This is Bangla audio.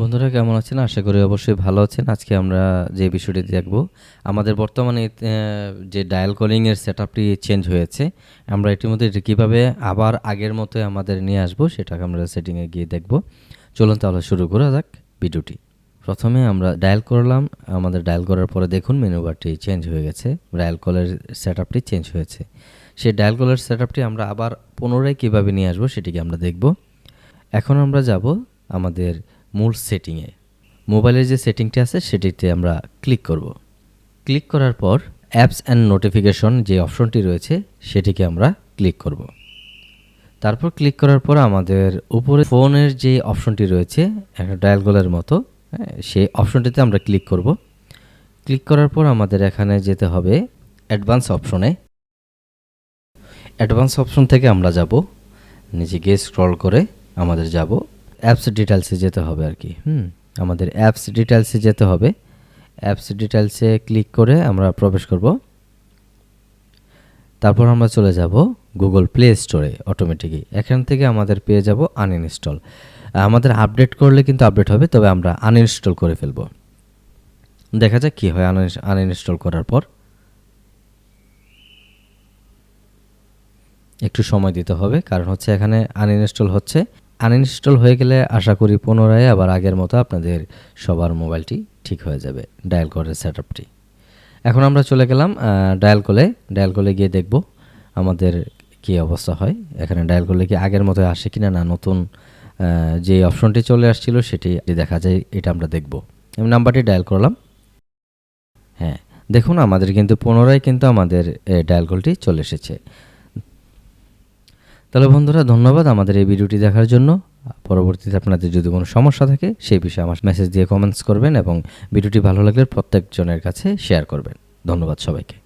বন্ধুরা, কেমন আছেন? আশা করি অবশ্যই ভালো আছেন। আজকে আমরা যে বিষয়টি দেখব, আমাদের বর্তমানে যে ডায়াল কলিংয়ের সেট আপটি চেঞ্জ হয়েছে, আমরা এটির মধ্যে এটি কীভাবে আবার আগের মতোই আমাদের নিয়ে আসব, সেটাকে আমরা সেটিংয়ে গিয়ে দেখব। চলুন তাহলে শুরু করা যাক ভিডিওটি। প্রথমে আমরা ডায়াল করলাম। আমাদের ডায়াল করার পরে দেখুন মেনু বারটি চেঞ্জ হয়ে গেছে। ডায়াল কলের সেট আপটি চেঞ্জ হয়েছে। সেই ডায়াল কলের সেট আপটি আমরা আবার পুনরায় কীভাবে নিয়ে আসব, সেটিকে আমরা দেখব। এখন আমরা যাব আমাদের মূল সেটিংয়ে মোবাইলের যে সেটিংটি আছে সেটিতে আমরা ক্লিক করব। ক্লিক করার পর অ্যাপস অ্যান্ড নোটিফিকেশন যে অপশনটি রয়েছে সেটিকে আমরা ক্লিক করব। তারপর ক্লিক করার পর আমাদের উপরে ফোনের যে অপশনটি রয়েছে একটা ডায়াল গোলের মতো হ্যাঁ, সেই অপশনটিতে আমরা ক্লিক করব। ক্লিক করার পর আমাদের এখানে যেতে হবে অ্যাডভান্স অপশনে অ্যাডভান্স অপশন থেকে আমরা যাব। নিচে গিয়ে স্ক্রল করে আমাদের যাব। অ্যাপস ডিটেলসে যেতে হবে আর কি, হুম? আমাদের অ্যাপস ডিটেলসে যেতে হবে। অ্যাপস ডিটেলসে ক্লিক করে আমরা প্রবেশ করব। তারপর আমরা চলে যাব গুগল প্লে স্টোরে অটোমেটিকই এখান থেকে আমাদের পেয়ে যাব আনইনস্টল আমাদের আপডেট করলে কিন্তু আপডেট হবে, তবে আমরা আনইনস্টল করে ফেলব। দেখা যাক কী হয় আনইনস্টল করার পর। একটু সময় দিতে হবে, কারণ হচ্ছে এখানে আনইনস্টল হচ্ছে। আনইনস্টল হয়ে গেলে আশা করি পুনরায় আবার আগের মতো আপনাদের সবার মোবাইলটি ঠিক হয়ে যাবে ডায়াল কলের সেট আপটি এখন আমরা চলে গেলাম ডায়াল কলে ডায়াল কলে গিয়ে দেখব আমাদের কী অবস্থা হয়। এখানে ডায়াল করলে কি আগের মতো আসে কিনা না নতুন যে অপশনটি চলে আসছিল সেটি দেখা যায়, এটা আমরা দেখব। আমি নাম্বারটি ডায়াল করলাম। হ্যাঁ দেখুন আমাদের কিন্তু পুনরায় কিন্তু আমাদের ডায়াল কলটি চলে এসেছে। তাহলে বন্ধুরা, ধন্যবাদ আমাদের এই ভিডিওটি দেখার জন্য। পরবর্তীতে আপনাদের যদি কোনো সমস্যা থাকে, সেই বিষয়ে আমার মেসেজ দিয়ে কমেন্টস করবেন এবং ভিডিওটি ভালো লাগলে প্রত্যেকজনের কাছে শেয়ার করবেন। ধন্যবাদ সবাইকে।